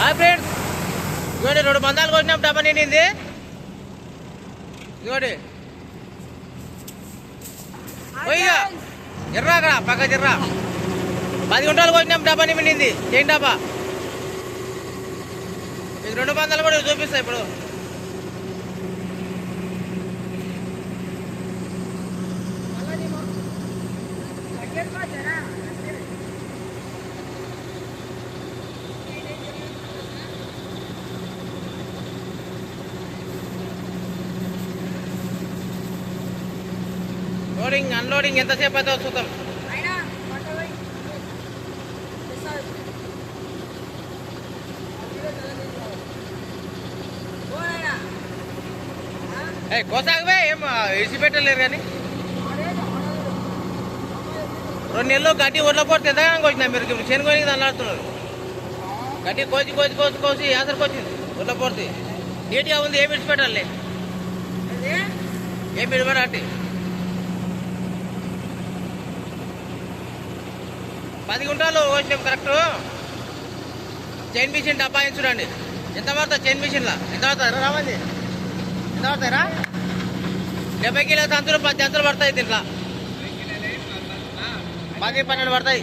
Hi friends. ఇదిగోండి రెండు మందాలు కొట్టినప్పుడు డబ్బా నిండింది. ఇదిగోండి పోయిగా ఎర్రా అక్కడ పక్క ఎర్రా. పది గుంటలు కొట్టినప్పుడు డబ్బా నిండింది. ఏం డబ్బా మీకు రెండు మందాలు కూడా చూపిస్తా ఇప్పుడు. లోడింగ్ అన్లోడింగ్ ఎంతసేపు అయితే చూద్దాం. ఏ కోసాగవే ఏం ఇసి పెట్టలేరు కానీ. రెండు నెలలు గడ్డి ఒడ్ల పోతే ఎంతగానో వచ్చినా మీరు ఇప్పుడు శనికొని దాన్ని ఆడుతున్నారు. గడ్డి కోసి కోసి కోసి కోసి ఆసరికి వచ్చింది ఒడ్ల పోతే నీట్గా ఉంది ఏం విడిచిపెట్టాలి? ఏం విడిపెట్టి పది గుంటలు వచ్చినాం కరెక్ట్? చైన్ మిషన్ డబ్బా చూడండి. ఎంత పడుతుంది చైన్ మిషన్లా? ఎంత పడుతుంది రావాలి ఎంత పడతాయిరా డెబ్బై కిలో తంతులు పది తంతులు పడతాయి దీంట్లో. పది పన్నెండు పడతాయి.